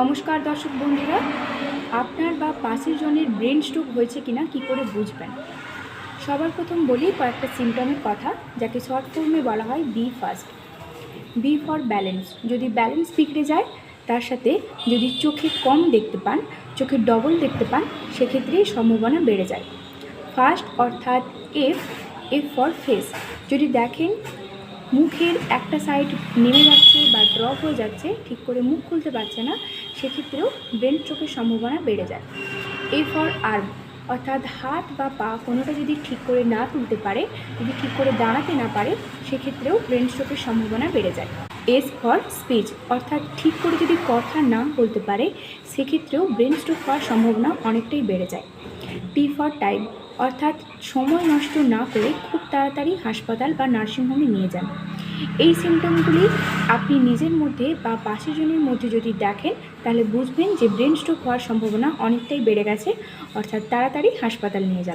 নমস্কার দর্শক বন্ধুরা, আপনার বা পাশের জনের ব্রেন স্ট্রোক হয়েছে কিনা কি করে বুঝবেন? সবার প্রথম বলি কয়েকটা সিমটমের কথা, যাকে শর্ট ফর্মে বলা হয় B first B for balance যদি ব্যালেন্স বিগড়ে যায়, তার সাথে যদি চোখে কম দেখতে পান, চোখে ডবল দেখতে পান, সেক্ষেত্রে সম্ভাবনা বেড়ে যায়। ফার্স্ট অর্থাৎ এফ এফ ফর ফেস যদি দেখেন মুখের একটা সাইড নেমে যাচ্ছে বা ড্রপ হয়ে যাচ্ছে, ঠিক করে মুখ খুলতে পারছে না, সেক্ষেত্রেও ব্রেন স্ট্রোকের সম্ভাবনা বেড়ে যায়। এ ফর আর্ম অর্থাৎ হাত বা পা কোনোটা যদি ঠিক করে না তুলতে পারে, যদি ঠিক করে দাঁড়াতে না পারে, সেক্ষেত্রেও ব্রেন স্ট্রোকের সম্ভাবনা বেড়ে যায়। এস ফর স্পিচ অর্থাৎ ঠিক করে যদি কথা না বলতে পারে, সেক্ষেত্রেও ব্রেন স্ট্রোক হওয়ার সম্ভাবনা অনেকটাই বেড়ে যায়। টি ফর টাইম অর্থাৎ সময় নষ্ট না করে খুব তাড়াতাড়ি হাসপাতাল বা নার্সিংহোমে নিয়ে যান। এই সিমটমগুলি আপনি নিজের মধ্যে বা পাশে জনের মধ্যে যদি দেখেন, তাহলে বুঝবেন যে ব্রেন স্ট্রোক হওয়ার সম্ভাবনা অনেকটাই বেড়ে গেছে, অর্থাৎ তাড়াতাড়ি হাসপাতাল নিয়ে যান।